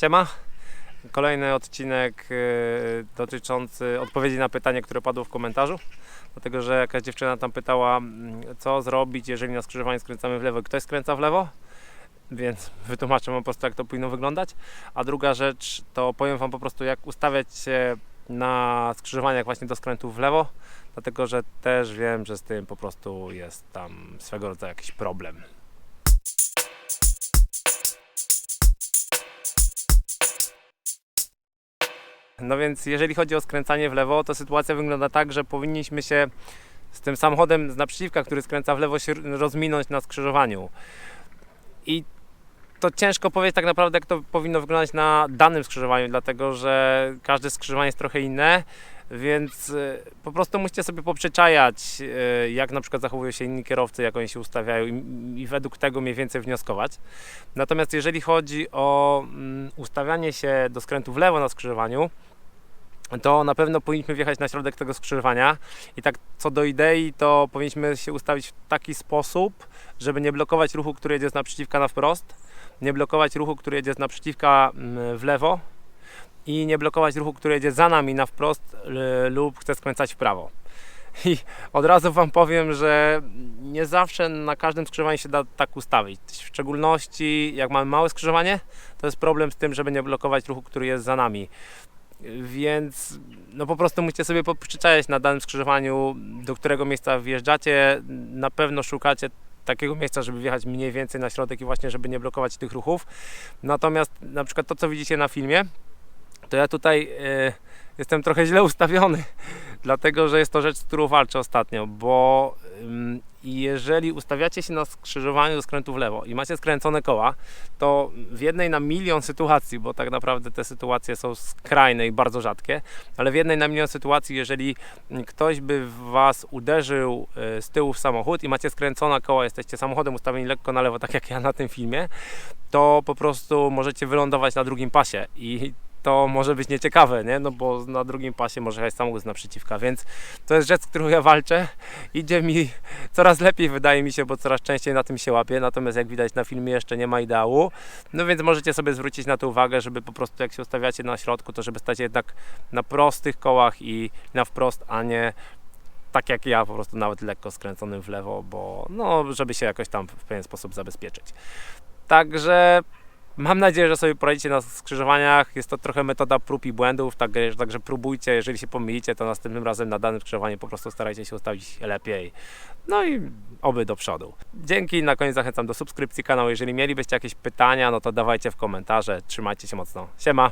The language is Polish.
Siema. Kolejny odcinek y, dotyczący odpowiedzi na pytanie, które padło w komentarzu. Dlatego, że jakaś dziewczyna tam pytała, mm, co zrobić, jeżeli na skrzyżowaniu skręcamy w lewo i ktoś skręca w lewo. Więc wytłumaczę Wam po prostu, jak to powinno wyglądać. A druga rzecz, to powiem Wam po prostu, jak ustawiać się na skrzyżowaniach właśnie do skrętu w lewo. Dlatego, że też wiem, że z tym po prostu jest tam swego rodzaju jakiś problem. No więc jeżeli chodzi o skręcanie w lewo, to sytuacja wygląda tak, że powinniśmy się z tym samochodem z naprzeciwka, który skręca w lewo, się rozminąć na skrzyżowaniu. I to ciężko powiedzieć tak naprawdę, jak to powinno wyglądać na danym skrzyżowaniu, dlatego że każde skrzyżowanie jest trochę inne, więc y, po prostu musicie sobie poprzeczajać, y, jak na przykład zachowują się inni kierowcy, jak oni się ustawiają i, i według tego mniej więcej wnioskować. Natomiast jeżeli chodzi o mm, ustawianie się do skrętu w lewo na skrzyżowaniu, to na pewno powinniśmy wjechać na środek tego skrzyżowania i tak co do idei, to powinniśmy się ustawić w taki sposób, żeby nie blokować ruchu, który jedzie z naprzeciwka na wprost, nie blokować ruchu, który jedzie z naprzeciwka mm, w lewo i nie blokować ruchu, który jedzie za nami na wprost lub chce skręcać w prawo. I od razu Wam powiem, że nie zawsze na każdym skrzyżowaniu się da tak ustawić. W szczególności jak mamy małe skrzyżowanie, to jest problem z tym, żeby nie blokować ruchu, który jest za nami. Więc no po prostu musicie sobie poprzyczajać na danym skrzyżowaniu, do którego miejsca wjeżdżacie. Na pewno szukacie takiego miejsca, żeby wjechać mniej więcej na środek i właśnie, żeby nie blokować tych ruchów. Natomiast na przykład to, co widzicie na filmie, to ja tutaj e, jestem trochę źle ustawiony, dlatego że jest to rzecz, z którą walczę ostatnio, bo ym, jeżeli ustawiacie się na skrzyżowaniu do skrętu w lewo i macie skręcone koła, to w jednej na milion sytuacji, bo tak naprawdę te sytuacje są skrajne i bardzo rzadkie, ale w jednej na milion sytuacji, jeżeli ktoś by w Was uderzył e, z tyłu w samochód i macie skręcone koła, jesteście samochodem ustawieni lekko na lewo, tak jak ja na tym filmie, to po prostu możecie wylądować na drugim pasie. I to może być nieciekawe, nie? No bo na drugim pasie może jechać samochód z naprzeciwka, więc to jest rzecz, z którą ja walczę. Idzie mi coraz lepiej, wydaje mi się, bo coraz częściej na tym się łapię, natomiast jak widać na filmie jeszcze nie ma ideału. No więc możecie sobie zwrócić na to uwagę, żeby po prostu jak się ustawiacie na środku, to żeby stać jednak na prostych kołach i na wprost, a nie tak jak ja, po prostu nawet lekko skręconym w lewo, bo no, żeby się jakoś tam w pewien sposób zabezpieczyć. Także Mam nadzieję, że sobie poradzicie na skrzyżowaniach. Jest to trochę metoda prób i błędów, tak, także próbujcie. Jeżeli się pomylicie, to następnym razem na danym skrzyżowaniu po prostu starajcie się ustawić lepiej. No i oby do przodu. Dzięki, na koniec zachęcam do subskrypcji kanału. Jeżeli mielibyście jakieś pytania, no to dawajcie w komentarze. Trzymajcie się mocno. Siema!